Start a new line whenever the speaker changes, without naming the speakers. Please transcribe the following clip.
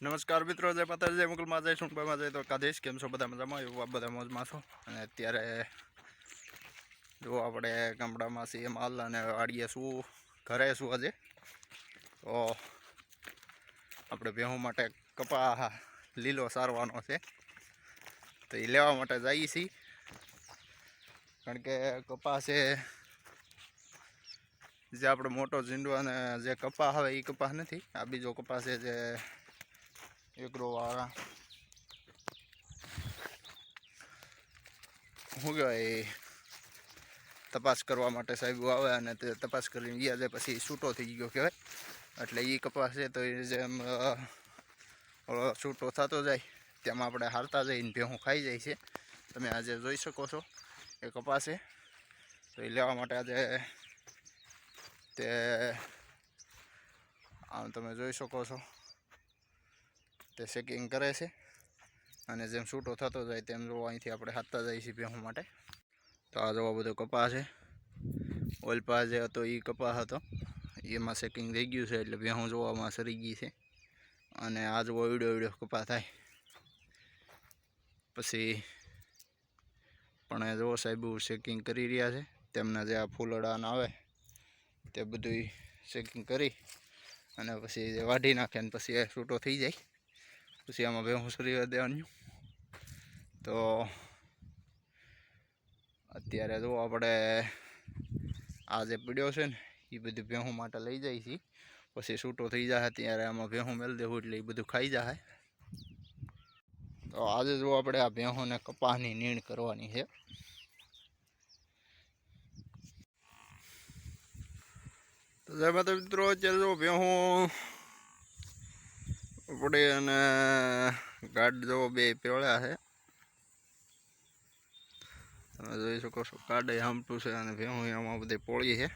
નમસ્કાર મિત્રો, જય માતાજી, જય મુકલમાં જય સુનભાઈમાં જય તો કાદેશ કેમ છો બધા મજામાં? એવું, આપ બધા મોજમાં છો? અને અત્યારે જો આપણે ગામડામાં છીએ, માલ અને વાડીએ શું, ઘરે શું આજે? તો આપણે ભેહું માટે કપા લીલો સારવાનો છે. તો એ લેવા માટે જઈએ છીએ. કારણ કે કપા છે, જે આપણે મોટો ઝીંડો અને જે કપા આવે એ કપા નથી. આ બીજો કપા છે જે એકડો વાળા શું કહેવાય તપાસ કરવા માટે સાહેબ આવે અને તે તપાસ કરીને ગયા જાય પછી છૂટો થઈ ગયો કહેવાય. એટલે એ કપાસ છે તો એ જેમ છૂટો થતો જાય, તેમાં આપણે હારતા જઈને ભેહું ખાઈ જાય છે. તમે આજે જોઈ શકો છો એ કપાસ છે. તો એ લેવા માટે આજે તે, આમ તમે જોઈ શકો છો. તે સેકિંગ કરે છે અને જેમ છૂટો થતો જાય તેમ જો અહીંથી આપણે હાથતા જઈએ છીએ ભેહું માટે. તો આ જોવા બધો કપા છે. ઓલપા જે હતો એ કપા હતો. એમાં સેકિંગ થઈ ગયું છે એટલે ભેહું જોવામાં સરી ગઈ છે. અને આ જોવો વીડિયો વીડિયો કપા થાય. પછી પણ એ જો સાહેબ શેકિંગ કરી રહ્યા છે. તેમના જે આ ફૂલડાને આવે તે બધું શેકિંગ કરી અને પછી વાઢી નાખે ને પછી એ છૂટો થઈ જાય. પછી આમાં ભેહું સરી દેવાનું તો અત્યારે જો આપણે આ જે પીડ્યો છે ને એ બધું ભેહું માટે લઈ જાય છે પછી છૂટો થઈ જાય ત્યારે આમાં ભેહું મેળ દેવું એટલે એ બધું ખાઈ જાય તો આજે જો આપણે આ ભેહુંને કપાસની નીણ કરવાની છે તો જય માતા મિત્રો અત્યારે જો ભેહું આપણે અને ગાઢ જેવો બે પેળ્યા છે. તમે જોઈ શકો છો કાઢે આમટું છે અને ભેહું આમાં બધી પોળી છે.